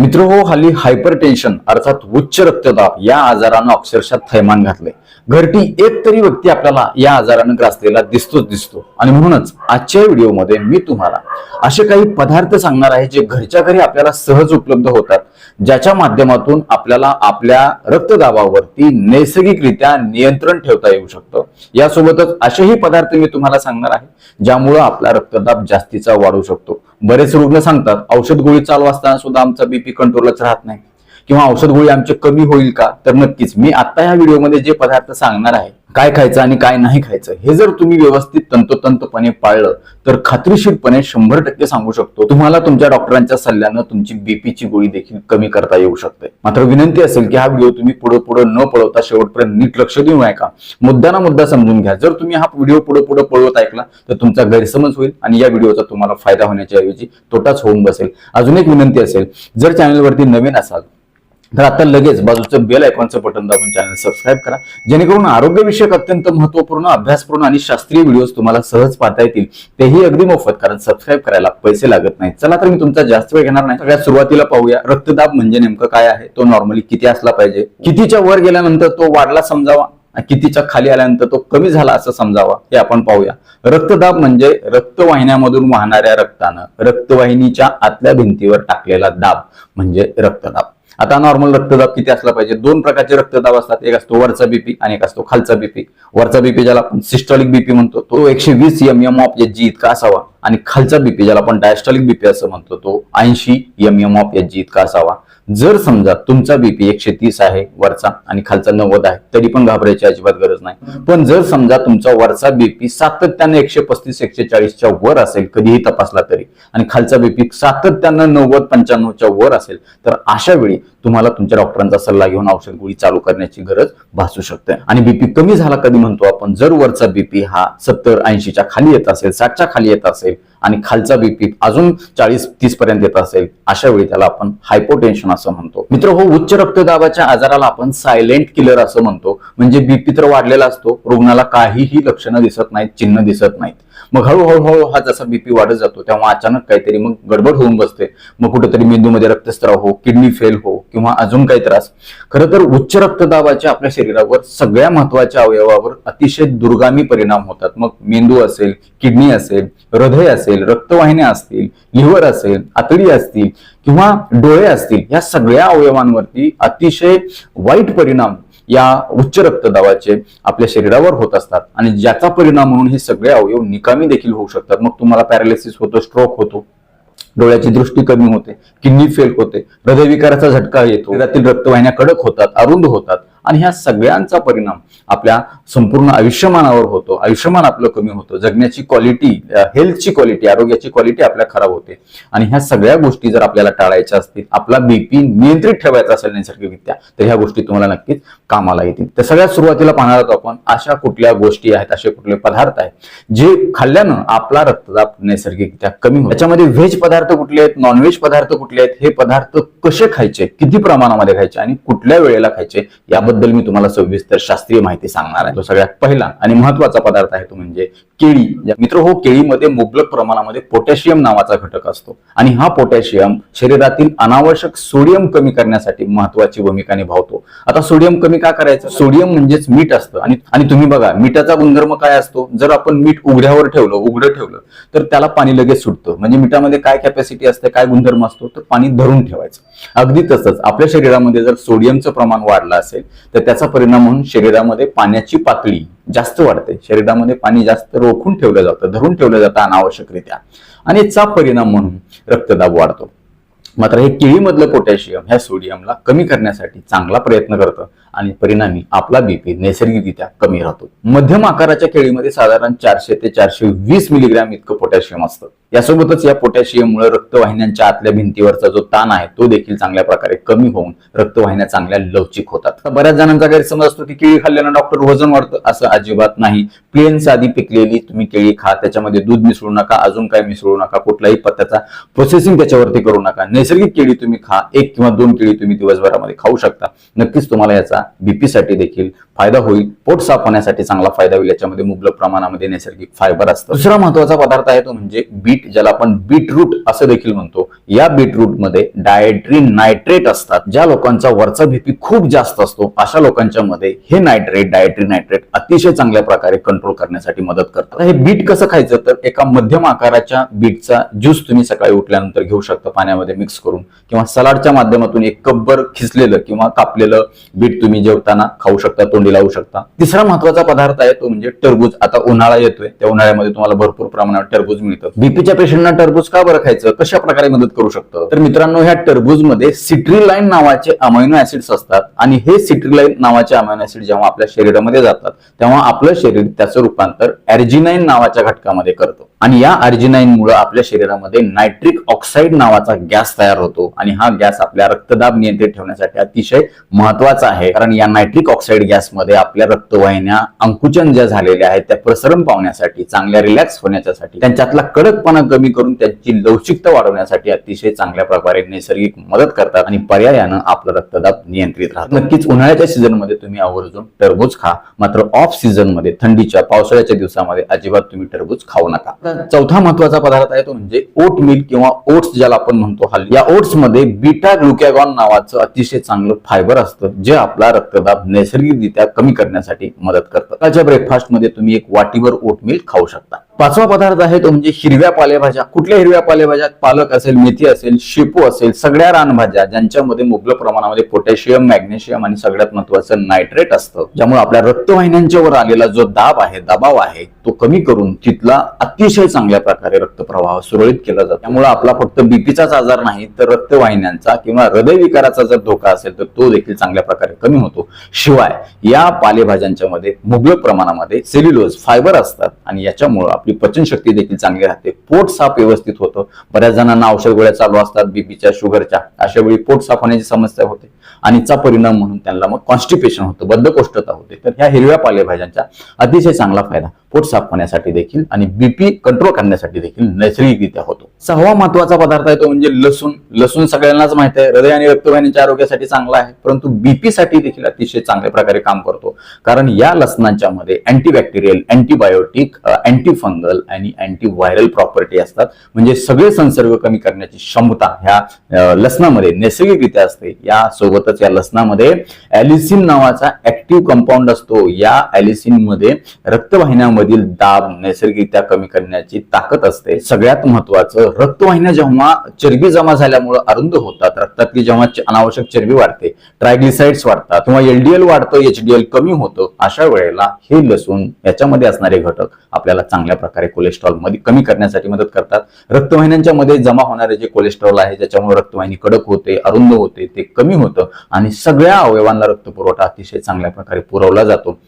मित्र हो हल्ली हायपर टेन्शन अर्थात उच्च रक्तदाब या आजारानं अक्षरशः थैमान घातले घरटी एक तरी व्यक्ती आपल्याला या आजारानं ग्रासलेला दिसतोच दिसतो. आणि म्हणूनच आजच्या व्हिडिओमध्ये मी तुम्हाला असे काही पदार्थ सांगणार आहे जे घरच्या घरी आपल्याला सहज उपलब्ध होतात. ज्याच्या माध्यमातून आपल्याला आपल्या रक्तदाबावरती नैसर्गिकरित्या नियंत्रण ठेवता येऊ शकतं. यासोबतच असेही पदार्थ मी तुम्हाला सांगणार आहे ज्यामुळं आपला रक्तदाब जास्तीचा वाढू शकतो. बरेच रुग्ण सांगतात औषध गोळी चालू असताना सुद्धा आमचा बीपी कंट्रोलच राहत नाही. किंवा औषध गोळी आमचे कमी होईल का? तर नक्कीच मी आता या व्हिडिओमध्ये जे पदार्थ सांगणार आहे काय खायचं आणि काय नाही खायचं हे जर तुम्ही व्यवस्थित तंतोतंतपणे पाळलं तर खात्रीशीरपणे शंभर टक्के सांगू शकतो तुम्हाला तुमच्या डॉक्टरांच्या सल्ल्यानं तुमची बीपीची गोळी देखील कमी करता येऊ शकते. मात्र विनंती असेल की हा व्हिडिओ तुम्ही पुढे पुढे न पळवता शेवटपर्यंत नीट लक्ष देऊन ऐका. मुद्दा ना मुद्दा समजून घ्या. जर तुम्ही हा व्हिडिओ पुढे पुढे पळवत ऐकला तर तुमचा गैरसमज होईल आणि या व्हिडिओचा तुम्हाला फायदा होण्याच्या ऐवजी तोटाच होऊन बसेल. अजून एक विनंती असेल जर चॅनलवरती नवीन असाल तर आता लगेच बाजूचं बेल आयकॉनचं बटन दाबून चॅनल सबस्क्राईब करा. जेणेकरून आरोग्यविषयक अत्यंत महत्त्वपूर्ण अभ्यासपूर्ण आणि शास्त्रीय व्हिडिओज तुम्हाला सहज पाहता येतील. तेही अगदी मोफत कारण सबस्क्राईब करायला पैसे लागत नाहीत. चला तर मी तुमचा जास्त वेळ घेणार नाही. सगळ्यात सुरुवातीला पाहूया रक्तदाब म्हणजे नेमकं काय आहे? तो नॉर्मली किती असला पाहिजे? कितीच्या वर गेल्यानंतर तो वाढला समजावा? आणि कितीच्या खाली आल्यानंतर तो कमी झाला असं समजावा? हे आपण पाहूया. रक्तदाब म्हणजे रक्तवाहिन्यामधून वाहणाऱ्या रक्तानं रक्तवाहिनीच्या आतल्या भिंतीवर टाकलेला दाब म्हणजे रक्तदाब. आता नॉर्मल रक्तदाब किती असला पाहिजे? दोन प्रकारचे रक्तदाब असतात. एक असतो वरचा बीपी आणि एक असतो खालचा बीपी वरचा बीपी ज्याला आपण सिस्टॉलिक बीपी म्हणतो तो एकशे वीस M M of H G इतका असावा. आणि खालचा बीपी ज्याला आपण डायस्टॉलिक बीपी असं म्हणतो तो ऐंशी M M of H G इतका असावा. जर समजा तुमचा बीपी एकशे तीस आहे वरचा आणि खालचा नव्वद आहे तरी पण घाबरायची अजिबात गरज नाही. पण जर समजा तुमचा वरचा बीपी सातत्यानं एकशे पस्तीस एकशे चाळीसच्या वर असेल कधीही तपासला तरी आणि खालचा बीपी सातत्यानं नव्वद पंच्याण्णवच्या वर असेल तर अशा वेळी तुम्हाला तुमच्या डॉक्टरांचा सल्ला घेऊन औषध गोळी चालू करण्याची गरज भासू शकते. आणि बीपी कमी झाला कधी म्हणतो आपण? जर वरचा बीपी हा सत्तर ऐंशीच्या खाली येत असेल साठच्या खाली येत असेल आणि खालचा बीपी अजून चाळीस तीस पर्यंत येत असेल अशा वेळी त्याला आपण हायपोटेन्शन असं म्हणतो. मित्र हो उच्च रक्तदाबाच्या आजाराला आपण सायलेंट किलर असं म्हणतो. म्हणजे बीपी तर वाढलेला असतो. रुग्णाला काहीही लक्षणं दिसत नाहीत चिन्ह दिसत नाहीत. मग हळूहळू हळू हा जसा बीपी वाढत जातो. तेव्हा अचानक काहीतरी मग गडबड होऊन बसते. मग कुठेतरी मेंदूमध्ये रक्तस्त्राव हो किडनी फेल हो किंवा अजून काही त्रास. खरं तर उच्च रक्तदाबाच्या आपल्या शरीरावर सगळ्या महत्त्वाच्या अवयवावर अतिशय दुर्गामी परिणाम होतात. मग मेंदू असेल किडनी असेल हृदय असेल रक्तवाहिन्या असतील लिव्हर असेल आतडी असतील किंवा डोळे असतील या सगळ्या अवयवांवरती अतिशय वाईट परिणाम या उच्च रक्तदाबाचे आपल्या शरीरावर होत असतात आणि ज्याचा परिणाम म्हणून हे सगळे अवयव निकामी देखील होऊ शकतात. मग तुम्हाला पॅरालिसिस होतो स्ट्रोक होतो डोळ्याची दृष्टी कमी होते किडनी फेल होते हृदयविकाराचा झटका येतो शरीरातील रक्तवाहिन्या कडक होतात अरुंद होतात आणि ह्या सगळ्यांचा परिणाम आपल्या संपूर्ण आयुष्यमानावर होतो. आयुष्यमान आपलं कमी होतं. जगण्याची क्वालिटी हेल्थची क्वालिटी आरोग्याची क्वालिटी आपल्या खराब होते. आणि ह्या सगळ्या गोष्टी जर आपल्याला टाळायच्या असतील आपला बीपी नियंत्रित ठेवायचा असेल नैसर्गिकरित्या तर ह्या गोष्टी तुम्हाला नक्कीच कामाला येतील. तर सगळ्यात सुरुवातीला पाहणार आहोत आपण अशा कुठल्या गोष्टी आहेत असे कुठले पदार्थ आहेत जे खाल्ल्यानं आपला रक्तदाब नैसर्गिकरित्या कमी होतो. त्याच्यामध्ये व्हेज पदार्थ कुठले आहेत नॉनव्हेज पदार्थ कुठले आहेत हे पदार्थ कसे खायचे किती प्रमाणामध्ये खायचे आणि कुठल्या वेळेला खायचे याबद्दल मी तुम्हाला सविस्तर शास्त्रीय माहिती सांगणार आहे. तो सगळ्यात पहिला आणि महत्त्वाचा पदार्थ आहे तो म्हणजे केळी. मित्र हो केळीमध्ये मुबलक प्रमाणामध्ये पोटॅशियम नावाचा घटक असतो आणि हा पोटॅशियम शरीरातील अनावश्यक सोडियम कमी करण्यासाठी महत्वाची भूमिका निभावतो. आता सोडियम कमी का करायचं? सोडियम म्हणजेच मीठ असतं. आणि आणि तुम्ही बघा मिठाचा गुणधर्म काय असतो? जर आपण मीठ उघड्यावर ठेवलं उघडं ठेवलं तर त्याला पाणी लगेच सुटतं. म्हणजे मिठामध्ये काय कॅपॅसिटी असते काय गुणधर्म असतो? तर पाणी धरून ठेवायचं. अगदी तसंच आपल्या शरीरामध्ये जर सोडियमचं प्रमाण वाढलं असेल तर त्याचा परिणाम म्हणून शरीरामध्ये पाण्याची पातळी जास्त वाढते. शरीरामध्ये पाणी जास्त रोखून ठेवलं जातं धरून ठेवलं जातं अनावश्यकरित्या. आणि याचा परिणाम म्हणून रक्तदाब वाढतो. मात्र हे केळीमधलं पोटॅशियम ह्या सोडियमला कमी करण्यासाठी चांगला प्रयत्न करतं. आणि परिणामी आपला बीपी नैसर्गिकरित्या कमी राहतो. मध्यम आकाराच्या केळीमध्ये साधारण चारशे ते चारशे वीस मिलीग्रॅम इतकं पोटॅशियम असतं. यासोबतच या पोटॅशियममुळे रक्तवाहिन्यांच्या आतल्या भिंतीवरचा जो ताण आहे तो देखील चांगल्या प्रकारे कमी होऊन रक्तवाहिन्या चांगल्या लवचिक होतात. बऱ्याच जणांचा गैरसमज असतो की केळी खाल्ल्यानं डॉक्टर वजन वाढतं असं अजिबात नाही. प्लेन साधी पिकलेली तुम्ही केळी खा त्याच्यामध्ये दूध मिसळू नका अजून काय मिसळू नका कुठलाही पत्त्याचा प्रोसेसिंग त्याच्यावरती करू नका. नैसर्गिक केळी तुम्ही खा एक किंवा दोन केळी तुम्ही दिवसभरामध्ये खाऊ शकता. नक्कीच तुम्हाला याचा बीपीसाठी देखील फायदा होईल. पोट साफ होण्यासाठी चांगला फायदा होईल. याच्यामध्ये मुबलक प्रमाणामध्ये नैसर्गिक फायबर असतं. दुसरा महत्त्वाचा पदार्थ आहे तो म्हणजे बीट ज्याला आपण बीटरूट असं देखील म्हणतो. या बीटरूटमध्ये डायट्री नायट्रेट असतात ज्या लोकांचा वरचा भीपी खूप जास्त असतो. अशा लोकांच्या मध्ये हे नायट्रेट डायट्री नायट्रेट अतिशय चांगल्या प्रकारे कंट्रोल करण्यासाठी मदत करतात हे बीट कसं खायचं? तर एका मध्यम आकाराच्या बीटचा ज्यूस तुम्ही सकाळी उठल्यानंतर घेऊ शकता पाण्यामध्ये मिक्स करून. किंवा सलाडच्या माध्यमातून एक कपभर खिसलेलं किंवा कापलेलं बीट तुम्ही जेवताना खाऊ शकता. तोंडी लावू शकता. तिसरा महत्त्वाचा पदार्थ आहे तो म्हणजे टरबूज. आता उन्हाळा येतोय त्या उन्हाळ्यामध्ये तुम्हाला भरपूर प्रमाणात टरबूज मिळतं. बीपीच्या पेशंटना टरबूज का बरं खायचं? कशा प्रकारे मदत करू शकतं? तर मित्रांनो ह्या टरबूजमध्ये सिट्रीलाईन नावाचे अमायनो ऍसिड्स असतात आणि हे सिट्रीलाईन नावाचे अमायनो ऍसिड जेव्हा आपल्या शरीरामध्ये जातात तेव्हा आपलं शरीर त्याचं रूपांतर ऍर्जिनाइन नावाच्या घटकामध्ये करतं. आणि या अर्जिनाईनमुळे आपल्या शरीरामध्ये नायट्रिक ऑक्साईड नावाचा गॅस तयार होतो. आणि हा गॅस आपल्या रक्तदाब नियंत्रित ठेवण्यासाठी अतिशय महत्त्वाचा आहे. कारण या नायट्रिक ऑक्साईड गॅसमध्ये आपल्या रक्तवाहिन्या अंकुचन ज्या झालेल्या आहेत त्या प्रसरण पावण्यासाठी चांगल्या रिलॅक्स होण्यासाठी त्यांच्यातला कडकपणा कमी करून त्यांची लवचिकता वाढवण्यासाठी अतिशय चांगल्या प्रकारे नैसर्गिक मदत करतात आणि पर्यायानं आपलं रक्तदाब नियंत्रित राहतो. नक्कीच उन्हाळ्याच्या सीझनमध्ये तुम्ही आवर्जून टरबूज खा. मात्र ऑफ सीझनमध्ये थंडीच्या पावसाळ्याच्या दिवसामध्ये अजिबात तुम्ही टरबूज खाऊ नका. चौथा महत्त्वाचा पदार्थ आहे तो म्हणजे ओट मिल्क किंवा ओट्स ज्याला आपण म्हणतो हल्ली या ओट्समध्ये बीटा ग्लुकॅगॉन नावाचं अतिशय चांगलं फायबर असतं जे आपला रक्तदाब नैसर्गिकरित्या कमी करण्यासाठी मदत करतं. त्याच्या ब्रेकफास्टमध्ये तुम्ही एक वाटीवर ओट मिल्क खाऊ शकता. पाचवा पदार्थ आहे तो म्हणजे हिरव्या पालेभाज्या. कुठल्या हिरव्या पालेभाज्या? पालक असेल मेथी असेल शेपू असेल सगळ्या रानभाज्या ज्यांच्यामध्ये मुबलक प्रमाणामध्ये पोटॅशियम मॅग्नेशियम आणि सगळ्यात महत्वाचं नायट्रेट असतं. ज्यामुळे आपल्या रक्तवाहिन्यांच्या वर आलेला जो दाब आहे दबाव आहे तो कमी करून तिथला अतिशय चांगल्या प्रकारे रक्तप्रवाह सुरळीत केला जातो. त्यामुळे आपला फक्त बीपीचाच आजार नाही तर रक्तवाहिन्यांचा किंवा हृदयविकाराचा जर धोका असेल तर तो देखील चांगल्या प्रकारे कमी होतो. शिवाय या पालेभाज्यांच्या मध्ये मुबलक प्रमाणामध्ये सेल्युलोज फायबर असतात आणि याच्यामुळे आपली पचनशक्ती देखील चांगली राहते. पोट साफ व्यवस्थित होतं. बऱ्याच जणांना औषध गोळ्या चालू असतात बीपीच्या शुगरच्या अशा वेळी पोट साफ होण्याची समस्या होते. आणि चा परिणाम म्हणून त्यांना मग कॉन्स्टिपेशन होतं बद्धकोष्ठता होते. तर ह्या हिरव्या पालेभाज्यांचा अतिशय चांगला फायदा पोट साफ होण्यासाठी देखील आणि बीपी कंट्रोल करण्यासाठी देखील नैसर्गिकरित्या होतो. सहावा महत्त्वाचा पदार्थ आहे तो म्हणजे लसूण. लसूण सगळ्यांनाच माहीत आहे. हृदय आणि रक्तवाहिनीच्या आरोग्यासाठी चांगला आहे परंतु बीपी साठी देखील अतिशय चांगल्या प्रकारे काम करतो. कारण या लसणांच्या मध्ये अँटीबॅक्टेरियल अँटीबायोटिक अँटी फंगल आणि अँटी व्हायरल प्रॉपर्टी असतात. म्हणजे सगळे संसर्ग कमी करण्याची क्षमता ह्या लसणामध्ये नैसर्गिकरित्या असते. या सोबतच या लसणामध्ये. ॲलिसिन नावाचा ऍक्टिव्ह कंपाऊंड असतो. या ॲलिसिनमध्ये रक्तवाहिन्यांमधील दाब नैसर्गिकरित्या कमी करण्याची ताकद असते. सगळ्यात महत्वाचं रक्तवाहिन्या जेव्हा चरबी जमा झाल्यामुळे अरुंद होतात रक्तातली जेव्हा अनावश्यक चरबी वाढते ट्रायग्लिसाइड्स वाढतात किंवा एलडीएल वाढतं एचडीएल कमी होतं अशा वेळेला हे लसूण याच्यामध्ये असणारे घटक आपल्याला चांगल्या प्रकारे कोलेस्ट्रॉलमध्ये कमी करण्यासाठी मदत करतात. रक्तवाहिन्यांच्या मध्ये जमा होणारे जे कोलेस्ट्रॉल आहे ज्याच्यामुळे रक्तवाहिनी कडक होते अरुंद होते ते कमी होतं. आणि सगळ्या अवयवांना रक्तपुरवठा अतिशय चांगल्या प्रकारे पुरवला जातो.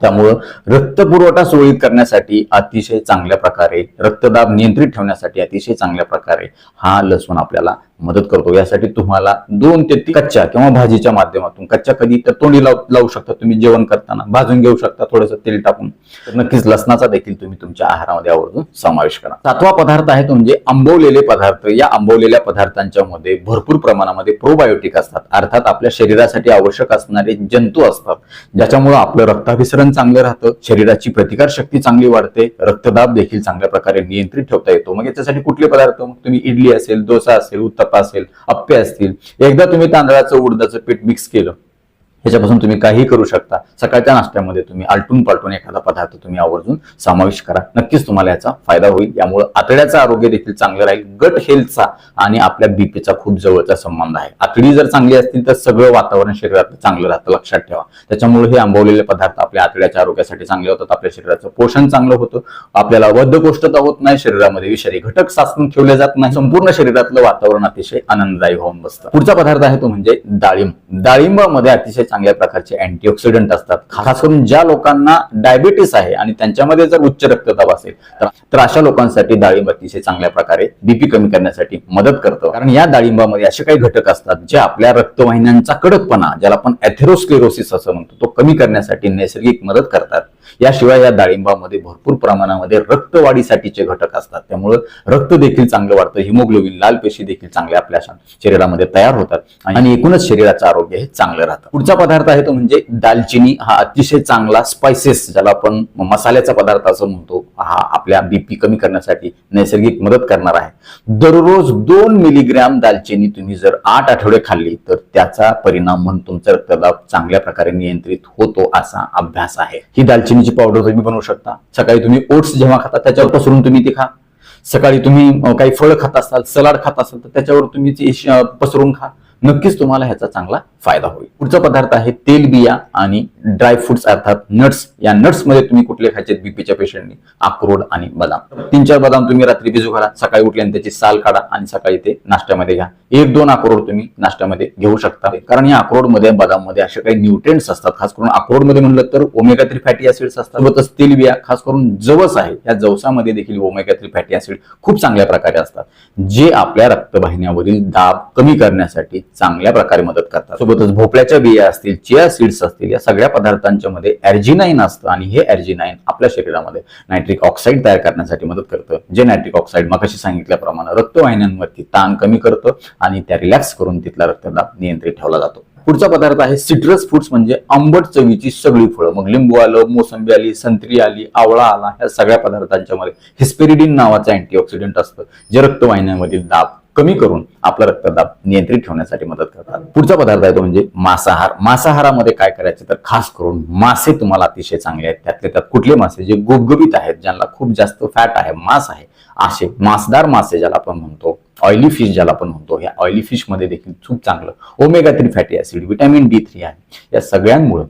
त्यामुळं रक्तपुरवठा सुरळीत करण्यासाठी अतिशय चांगल्या प्रकारे रक्तदाब नियंत्रित ठेवण्यासाठी अतिशय चांगल्या प्रकारे हा लसूण आपल्याला मदत करतो. यासाठी तुम्हाला दोन ते तीन कच्च्या किंवा भाजीच्या माध्यमातून कच्च्या कधी तर तोंडी लावू लावू शकता तुम्ही जेवण करताना. भाजून घेऊ शकता थोडंसं तेल टाकून. तर नक्कीच लसणाचा देखील तुम्ही तुमच्या आहारामध्ये आवर्जून समावेश करा. सातवा पदार्थ आहे तो म्हणजे आंबवलेले पदार्थ. या आंबवलेल्या पदार्थांच्या मध्ये भरपूर प्रमाणामध्ये प्रोबायोटिक असतात. अर्थात आपल्या शरीरासाठी आवश्यक असणारे जंतू असतात. ज्याच्यामुळे आपलं रक्ताभिसरण चांगलं राहतं शरीराची प्रतिकार शक्ती चांगली वाढते रक्तदाब देखील चांगल्या प्रकारे नियंत्रित ठेवता येतो. मग याच्यासाठी कुठले पदार्थ? मग तुम्ही इडली असेल डोसा असेल उत्तप्पा असेल अप्पे असतील. एकदा तुम्ही तांदळाचं उडदाचं पीठ मिक्स केलं ह्याच्यापासून तुम्ही काही करू शकता. सकाळच्या नाश्त्यामध्ये तुम्ही आलटून पालटून एखादा पदार्थ तुम्ही आवर्जून समावेश करा. नक्कीच तुम्हाला याचा फायदा होईल. यामुळे आतड्याचं आरोग्य देखील चांगलं राहील. गट हेल्थचा आणि आपल्या बीपीचा खूप जवळचा संबंध आहे. आतडी जर चांगली असतील तर सगळं वातावरण शरीरात चांगलं राहतं लक्षात ठेवा. त्याच्यामुळे हे आंबवलेले पदार्थ आपल्या आतड्याच्या आरोग्यासाठी चांगले होतात. आपल्या शरीराचं पोषण चांगलं होतं. आपल्याला बद्धकोष्ठता होत नाही. शरीरामध्ये विषारी घटक साचून ठेवले जात नाही. संपूर्ण शरीरातलं वातावरण अतिशय आनंददायी होऊन बसतं. पुढचा पदार्थ आहे तो म्हणजे डाळिंब. डाळिंबामध्ये अतिशय चांगल्या प्रकारचे अँटीऑक्सिडंट असतात. खास करून ज्या लोकांना डायबिटीस आहे आणि त्यांच्यामध्ये जर उच्च रक्तदाब असेल तर अशा लोकांसाठी डाळिंब अतिशय चांगल्या प्रकारे बीपी कमी करण्यासाठी मदत करतं. कारण या डाळिंबामध्ये असे काही घटक असतात जे आपल्या रक्तवाहिन्यांचा कडकपणा ज्याला आपण एथेरोस्क्लेरोसिस असं म्हणतो तो कमी करण्यासाठी नैसर्गिक मदत करतात. याशिवाय या डाळिंबामध्ये भरपूर प्रमाणामध्ये रक्तवाढीसाठीचे घटक असतात. त्यामुळे रक्त देखील चांगलं वाढतं. हिमोग्लोबिन लाल पेशी देखील चांगल्या आपल्या शरीरामध्ये तयार होतात आणि एकूणच शरीराचं आरोग्य हे चांगलं राहतं. पुढचा पदार्थ आहे तो म्हणजे दालचिनी हा अतिशय चांगला स्पायसेस ज्याला आपण मसाल्याचा पदार्थ असं म्हणतो हा आपल्या बीपी कमी करण्यासाठी नैसर्गिक मदत करणार आहे. दररोज दोन मिलीग्रॅम दालचिनी तुम्ही जर आठ आठवडे खाल्ली तर त्याचा परिणाम म्हणून तुमचा रक्तदाब चांगल्या प्रकारे नियंत्रित होतो असा अभ्यास आहे. ही दालचिनीची पावडर तुम्ही बनवू शकता. सकाळी तुम्ही ओट्स जेव्हा खाता त्याच्यावर पसरून तुम्ही ती खा. सकाळी तुम्ही काही फळं खात असाल सलाड खात असाल तर त्याच्यावर तुम्ही ती पसरून खा. नक्कीच तुम्हाला ह्याचा चांगला फायदा होईल. पुढचा पदार्थ आहे तेलबिया आणि ड्राय फ्रुट्स अर्थात नट्स या नट्समध्ये तुम्ही कुठले खायचे बीपीच्या पेशंटनी अक्रोड आणि बदाम. तीन चार बदाम तुम्ही रात्री भिजू घाला. सकाळी उठल्याने त्याची साल काढा आणि सकाळी ते नाश्त्यामध्ये घ्या. एक दोन अक्रोड तुम्ही नाश्त्यामध्ये घेऊ शकता. कारण या अक्रोडमध्ये बदाममध्ये असे काही न्यूट्रिएंट्स असतात. खास करून अक्रोडमध्ये म्हणलं तर ओमेगा थ्री फॅटी ऍसिड्स असतात. सोबतच तेलबिया खास करून जवस आहे. या जवसामध्ये देखील ओमेगा थ्री फॅटी ऍसिड खूप चांगल्या प्रकारे असतात. जे आपल्या रक्तवाहिन्यावरील दाब कमी करण्यासाठी चांगल्या प्रकारे मदत करतात. सोबतच भोपळ्याच्या बिया असतील चिया सीड्स असतील या सगळ्या पदार्थांच्या मध्ये ॲर्जिनाईन असतं आणि हे ॲर्जिनाईन आपल्या शरीरामध्ये नायट्रिक ऑक्साईड तयार करण्यासाठी मदत करतं. जे नायट्रिक ऑक्साईड मगाशी सांगितल्याप्रमाणे रक्तवाहिन्यांवरती ताण कमी करतं आणि त्या रिलॅक्स करून तिथला रक्तदाब नियंत्रित ठेवला जातो. पुढचा पदार्थ आहे सिट्रस फ्रुट्स म्हणजे आंबट चवीची सगळी फळं. मग लिंबू आलं मोसंबी आली संत्री आली आवळा आला ह्या सगळ्या पदार्थांच्या मध्ये हिस्पेरिडिन नावाचं अँटीऑक्सिडंट असतं जे रक्तवाहिन्यांमधील दाब कमी करून आपला रक्तदाब नियंत्रित ठेवण्यासाठी मदत करतात. पुढचा पदार्थ आहे तो म्हणजे मांसाहार. मांसाहारामध्ये काय करायचं तर खास करून मासे तुम्हाला अतिशय चांगले आहेत. त्यातले त्यात कुठले मासे जे गुबगुबीत आहेत ज्यांना खूप जास्त फॅट आहे मांस आहे असे मांसदार मासे ज्याला आपण म्हणतो ऑइली फिश ज्याला आपण म्हणतो ह्या ऑइली फिशमध्ये देखील खूप चांगलं. Omega three fatty acid vitamin D three आहे. या सगळ्यांमुळे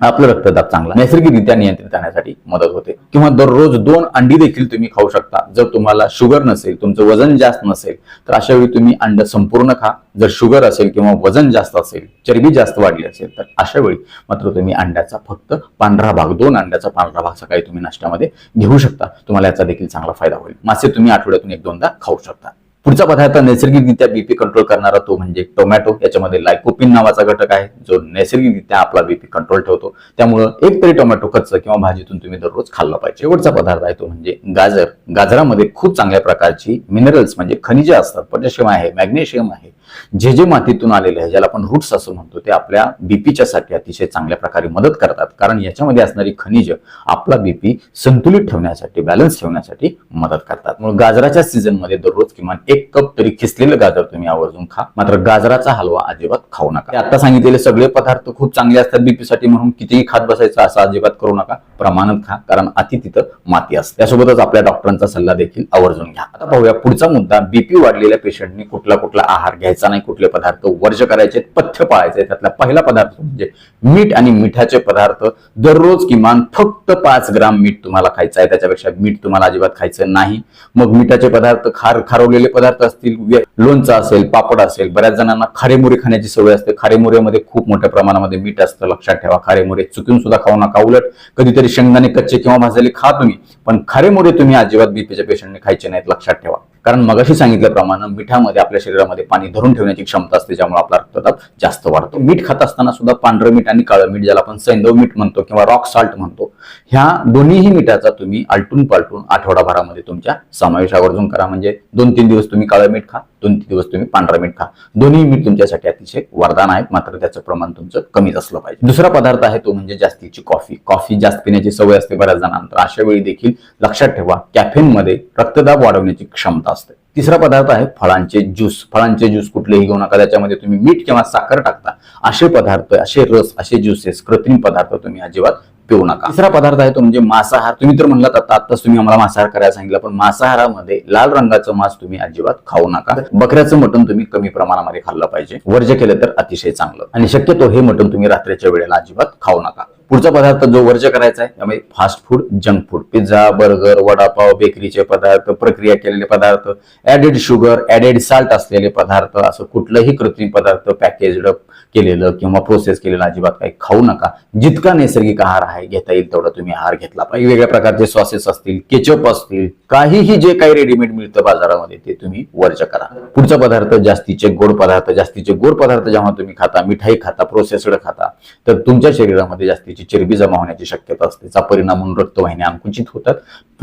आपलं रक्तदाब चांगला नैसर्गिकरित्या नियंत्रित करण्यासाठी मदत होते. किंवा दररोज दोन अंडी देखील तुम्ही खाऊ शकता. जर तुम्हाला शुगर नसेल तुमचं वजन जास्त नसेल तर अशा वेळी तुम्ही अंड संपूर्ण खा. जर शुगर असेल किंवा वजन जास्त असेल चरबी जास्त वाढली असेल तर अशा वेळी मात्र तुम्ही अंड्याचा फक्त पांढरा भाग दोन अंड्याचा पांढरा भाग सकाळी तुम्ही नाश्त्यामध्ये घेऊ शकता. तुम्हाला याचा देखील चांगला फायदा होईल. मासे तुम्ही आठवड्यातून एक दोनदा खाऊ शकता. पुढचा पदार्थ नैसर्गिकरित्या बीपी कंट्रोल करणारा तो म्हणजे टोमॅटो. याच्यामध्ये लायकोपिन नावाचा घटक आहे जो नैसर्गिकरित्या आपला बीपी कंट्रोल ठेवतो. त्यामुळं एक तरी टोमॅटो कच्च किंवा भाजीतून तुम्ही दररोज खाल्ला पाहिजे. शेवटचा पदार्थ आहे तो म्हणजे गाजर. गाजरामध्ये खूप चांगल्या प्रकारची मिनरल्स म्हणजे खनिजे असतात. पोटॅशियम आहे मॅग्नेशियम आहे. जे जे मातीतून आलेले आहे ज्याला आपण रूट्स असं म्हणतो ते आपल्या बीपीच्या साठी अतिशय चांगल्या प्रकारे मदत करतात. कारण याच्यामध्ये असणारी खनिज आपला बीपी संतुलित ठेवण्यासाठी बॅलन्स ठेवण्यासाठी मदत करतात. म्हणून गाजराच्या सीझनमध्ये दररोज किमान एक कप तरी खिसलेलं गाजर तुम्ही आवर्जून खा. मात्र गाजराचा हलवा अजिबात खाऊ नका. आता सांगितलेले सगळे पदार्थ खूप चांगले असतात बीपीसाठी म्हणून कितीही खात बसायचं असं अजिबात करू नका. प्रमाणात खा कारण अति तिथं माती असते. त्यासोबतच आपल्या डॉक्टरांचा सल्ला देखील आवर्जून घ्या. आता पाहूया पुढचा मुद्दा. बीपी वाढलेल्या पेशंटनी कुठला कुठला आहार घ्यायचा नाही कुठले पदार्थ वर्ज करायचे पथ्य पाळायचे त्यातला पहिला पदार्थ म्हणजे मीठ आणि मिठाचे पदार्थ. दररोज किमान फक्त पाच ग्राम मीठ तुम्हाला खायचं आहे. त्याच्यापेक्षा मीठ तुम्हाला अजिबात खायचं नाही. मग मिठाचे पदार्थ खार खारवलेले पदार्थ असतील लोणचं असेल पापड असेल बऱ्याच जणांना खारेमुरे खाण्याची सवय असते. खारेमुरेमध्ये खूप मोठ्या प्रमाणामध्ये मीठ असतं लक्षात ठेवा. खारेमुरे चुकून सुद्धा खाऊ नका उलट कधीतरी शेंगदाणे कच्चे किंवा भाजलेले खा तुम्ही. पण खारेमुरे तुम्ही अजिबात बीपीच्या पेशंटने खायचे नाहीत लक्षात ठेवा. कारण मगाशी सांगितल्याप्रमाणे मिठामध्ये आपल्या शरीरामध्ये पाणी धरून ठेवण्याची क्षमता असते ज्यामुळे आपला रक्तदाब जास्त वाढतो. मीठ खात असताना सुद्धा पांढरं मीठ आणि काळं मीठ ज्याला आपण सैंदव मीठ म्हणतो किंवा रॉक साल्ट म्हणतो ह्या दोन्हीही मिठाचा तुम्ही आलटून पालटून आठवडाभरामध्ये तुमच्या समावेश आवर्जून करा. म्हणजे दोन तीन दिवस तुम्ही काळं मीठ खा दोन तीन दिवस तुम्ही पांढरं मीठ खा. दोन्ही मीठ तुमच्यासाठी अतिशय वरदान आहेत मात्र त्याचं प्रमाण तुमचं कमीच असलं पाहिजे. दुसरा पदार्थ आहे तो म्हणजे जास्तीची कॉफी. कॉफी जास्त पिण्याची सवय असते बऱ्याच जणांना तर अशा वेळी देखील लक्षात ठेवा कॅफेन मध्ये रक्तदाब वाढवण्याची क्षमता असते. तिसरा पदार्थ आहे फळांचे ज्यूस. फळांचे ज्यूस कुठलेही घेऊ नका. त्याच्यामध्ये तुम्ही मीठ किंवा साखर टाकता. असे पदार्थ असे रस असे ज्युसेस कृत्रिम पदार्थ तुम्ही अजिबात पिऊ नका. तिसरा पदार्थ आहे तो म्हणजे मांसाहार. तुम्ही तर म्हणलात आता आताच तुम्ही आम्हाला मांसाहार करायला सांगितलं पण मांसाहारामध्ये लाल रंगाचं मांस तुम्ही अजिबात खाऊ नका. बकऱ्याचं मटण तुम्ही कमी प्रमाणामध्ये खाल्लं पाहिजे. वर्ज केलं तर अतिशय चांगलं. आणि शक्यतो हे मटण तुम्ही रात्रीच्या वेळेला अजिबात खाऊ नका. पुढचा पदार्थ जो वर्ज करायचा आहे त्यामध्ये fast food junk food pizza burger vada pav बेकरीचे पदार्थ प्रक्रिया केलेले पदार्थ ऍडेड शुगर ऍडेड साल्ट असलेले पदार्थ असं कुठलंही कृत्रिम पदार्थ पॅकेज्ड केलेलं किंवा प्रोसेस केलेलं अजिबात काही खाऊ नका. जितका नैसर्गिक आहार आहे घेता येईल तेवढा तुम्ही आहार घेतला पाहिजे. वेगवेगळ्या प्रकारचे सॉसेस असतील केचप असतील काहीही जे काही रेडीमेड मिळतं बाजारामध्ये ते तुम्ही वर्ज करा. पुढचा पदार्थ जास्तीचे गोड पदार्थ जास्तीचे गोड पदार्थ जेव्हा तुम्ही खाता मिठाई खाता प्रोसेस्ड खाता तर तुमच्या शरीरामध्ये जास्तीची चरबी जमा होण्याची शक्यता असते. त्याचा परिणाम म्हणून रक्तवाहिन्या अंकुचित होतात.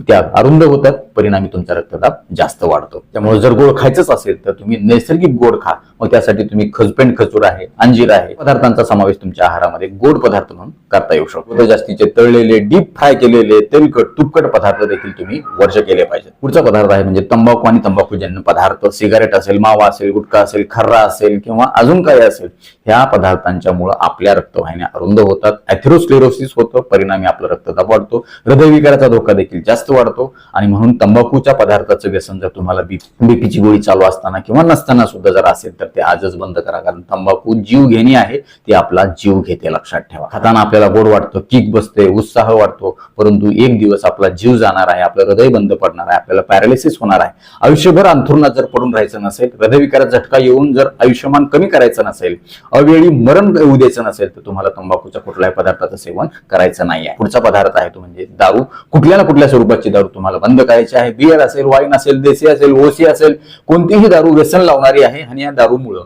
त्या अरुंद होतात परिणामी तुमचा रक्तदाब जास्त वाढतो. त्यामुळे जर गोड खायचंच असेल तर तुम्ही नैसर्गिक गोड खा. मग त्यासाठी तुम्ही खजपेंड खजूर आहे अंजीर आहे. पदार्थांचा समावेश तुमच्या आहारामध्ये गोड पदार्थ म्हणून करता येऊ शकतो. जास्तीचे तळलेले डीप फ्राय केलेले तेलकट तुपकट पदार्थ देखील तुम्ही वर्ज केले पाहिजेत. पुढचा पदार्थ आहे म्हणजे तंबाखू आणि तंबाखूजन्य पदार्थ. सिगारेट असेल मावा असेल गुटखा असेल खर्रा असेल किंवा अजून काही असेल ह्या पदार्थांच्यामुळे आपल्या रक्तवाहिन्या अरुंद होतात. अॅथेरोस्क्लेरोसिस होतं परिणामी आपला रक्तदाब वाढतो. हृदयविकाराचा धोका देखील जास्त वाढतो आणि म्हणून तंबाखूच्या पदार्थाचं व्यसन जर तुम्हाला बीपीची गोळी चालू असताना किंवा नसताना सुद्धा जर असेल तर ते आजच बंद करा. कारण तंबाखू जीव घेणी आहे ती आपला जीव घेते लक्षात ठेवा. खाताना आपल्याला गोड वाटतो किक बसते उत्साह वाटतो परंतु एक दिवस आपला जीव जाणार आहे आपलं हृदय बंद पडणार आहे आपल्याला पॅरालिसिस होणार आहे. आयुष्यभर अंथरुणात जर पडून राहायचं नसेल हृदयविकारात झटका येऊन जर आयुष्यमान कमी करायचं नसेल अवेळी मरण येऊ द्यायचं नसेल तर तुम्हाला तंबाखूच्या कुठल्याही पदार्थाचं सेवन करायचं नाही आहे. पुढचा पदार्थ आहे तो म्हणजे दारू. कुठल्या ना कुठल्या स्वरूपाची दारू तुम्हाला बंद करायची आहे. बियर असेल वाईन असेल देसी असेल ओसी असेल कोणतीही दारू व्यसन लावणारी आहे आणि या दारूमुळं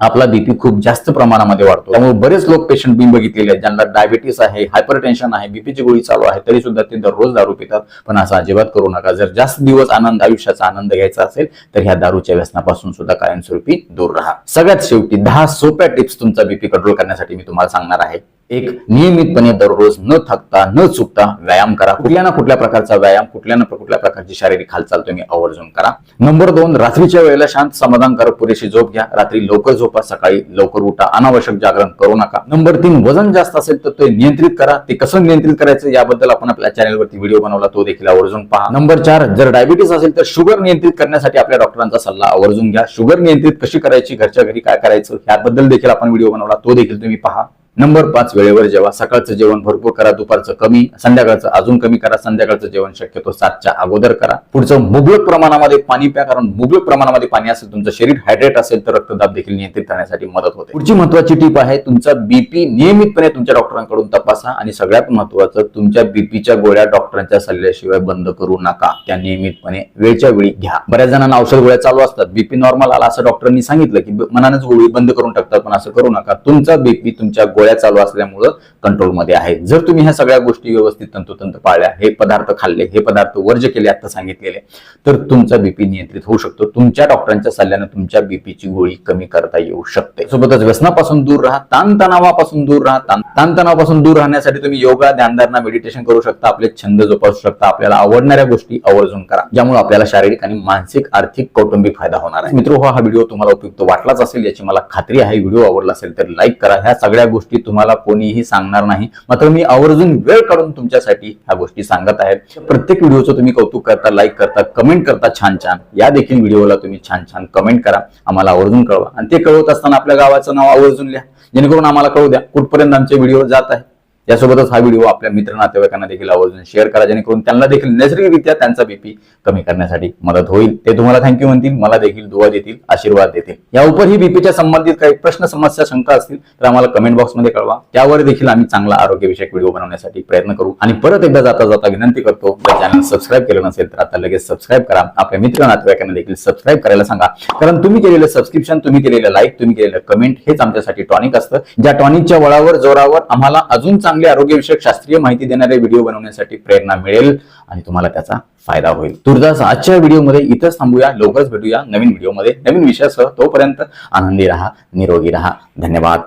आपला बीपी खूप जास्त प्रमाणामध्ये वाढतो. त्यामुळे बरेच लोक पेशंट मी बघितलेले आहेत ज्यांना डायबिटीस आहे हायपर टेन्शन आहे बीपीची गोळी चालू आहे तरी सुद्धा ते दररोज दारू पितात. पण असं अजिबात करू नका. जर जास्त दिवस आनंद आयुष्याचा आनंद घ्यायचा असेल तर ह्या दारूच्या व्यसनापासून सुद्धा कायमस्वरूपी दूर राहा. सगळ्यात शेवटी दहा सोप्या टिप्स तुमचा बीपी कंट्रोल करण्यासाठी मी तुम्हाला सांगणार आहे. एक नियमितपणे दररोज न थकता न चुकता व्यायाम करा. कुठल्या ना कुठल्या प्रकारचा व्यायाम कुठल्या ना कुठल्या प्रकारची शारीरिक हालचाल तुम्ही आवर्जून करा. नंबर दोन रात्रीच्या वेळेला शांत समाधानकारक पुरेशी झोप घ्या. रात्री लवकर झोपा. सकाळी लवकर उठा. अनावश्यक जागरण करू नका. नंबर तीन वजन जास्त असेल तर ते नियंत्रित करा. ते कसं नियंत्रित करायचं याबद्दल आपण आपल्या चॅनलवरती व्हिडिओ बनवला तो देखील आवर्जून पहा. नंबर चार जर डायबिटीस असेल तर शुगर नियंत्रित करण्यासाठी आपल्या डॉक्टरांचा सल्ला आवर्जून घ्या. शुगर नियंत्रित कशी करायची घरच्या घरी काय करायचं याबद्दल देखील आपण व्हिडिओ बनवला तो देखील तुम्ही पहा. नंबर पाच वेळेवर जेव्हा सकाळचं जेवण भरपूर करा दुपारचं कमी संध्याकाळचं अजून कमी करा संध्याकाळचं जेवण शक्यतो सातच्या अगोदर करा. पुढचं मुबलक प्रमाणामध्ये पाणी प्या कारण मुबलक प्रमाणामध्ये पाणी असेल तुमचं शरीर हायड्रेट असेल तर रक्तदाब देखील नियंत्रित करण्यासाठी मदत होते. पुढची महत्वाची टीप आहे तुमचा बीपी नियमितपणे तुमच्या डॉक्टरांकडून तपासा आणि सगळ्यात महत्वाचं तुमच्या बीपीच्या गोळ्या डॉक्टरांच्या सल्ल्याशिवाय बंद करू नका. त्या नियमितपणे वेळच्या वेळी घ्या. बऱ्याच जणांना औषध गोळ्या चालू असतात. बीपी नॉर्मल आला असं डॉक्टरांनी सांगितलं की मनानेच गोळी बंद करून टाकतात पण असं करू नका. तुमचा बीपी तुमच्या गोळ्या चालू असल्यामुळं कंट्रोलमध्ये आहे जर तुम्ही ह्या सगळ्या गोष्टी व्यवस्थित तंतोतंत पाळल्या हे पदार्थ खाल्ले हे पदार्थ वर्ज केले आता सांगितलेले तर तुमचा बीपी नियंत्रित होऊ शकतो. तुमच्या डॉक्टरांच्या सल्ल्यानं तुमच्या बीपीची गोळी कमी करता येऊ शकते. सोबतच व्यसनापासून दूर राहा ताणतणावापासून दूर राहा. ताणतणावापासून दूर राहण्यासाठी तुम्ही योगा ध्यानधारणा मेडिटेशन करू शकता आपले छंद जोपासू शकता आपल्याला आवडणाऱ्या गोष्टी आवर्जून करा. ज्यामुळे आपल्याला शारीरिक आणि मानसिक आर्थिक कौटुंबिक फायदा होणार आहे. मित्र हा व्हिडिओ तुम्हाला उपयुक्त वाटलाच असेल याची मला खात्री आहे. व्हिडिओ आवडला असेल तर लाईक करा. ह्या सगळ्या गोष्टी तुम्हाला कोणीही सांगणार नाही. मात्र मी आवर्जून वेळ काढून तुमच्यासाठी ह्या गोष्टी सांगत आहे. प्रत्येक व्हिडिओचं तुम्ही कौतुक करता लाईक करता कमेंट करता छान छान. या देखील व्हिडिओला तुम्ही छान छान कमेंट करा. आम्हाला आवर्जून कळवा. आणि ते कळवत असताना आपल्या गावाचं नाव आवर्जून लिहा. जेणेकरून आम्हाला कळू द्या कुठपर्यंत आमचे व्हिडिओ जात आहे. यासोबतच हा व्हिडिओ आपल्या मित्र नातेवाईकांना देखील आवर्जून शेअर करा जेणेकरून त्यांना देखील नैसर्गिकरित्या त्यांचा बीपी कमी करण्यासाठी मदत होईल. ते तुम्हाला थँक्यू म्हणतील मला देखील दुवा देतील आशीर्वाद देतील. या उपरही बीपीच्या संबंधित काही प्रश्न समस्या शंका असतील तर आम्हाला कमेंट बॉक्समध्ये कळवा. त्यावर देखील आम्ही चांगला आरोग्यविषयक व्हिडिओ बनवण्यासाठी प्रयत्न करू. आणि परत एकदा जाता जाता विनंती करतो जर चॅनल सबस्क्राईब केलं नसेल तर आता लगेच सबस्क्राईब करा. आपल्या मित्र नातेवाईकांना देखील सबस्क्राईब करायला सांगा. कारण तुम्ही केलेलं सबस्क्रिप्शन तुम्ही केलेलं लाईक तुम्ही केलेलं कमेंट हेच आमच्यासाठी टॉनिक असतं. ज्या टॉनिकच्या वळावर जोरावर आम्हाला अजून चांगलं चांगली आरोग्यविषयक शास्त्रीय माहिती देणारे व्हिडिओ बनवण्यासाठी प्रेरणा मिळेल आणि तुम्हाला त्याचा फायदा होईल. तुर्तास आजच्या व्हिडिओमध्ये इथंच थांबूया. लवकरच भेटूया नवीन व्हिडिओमध्ये. नवीन विषयासह तोपर्यंत आनंदी राहा निरोगी राहा. धन्यवाद.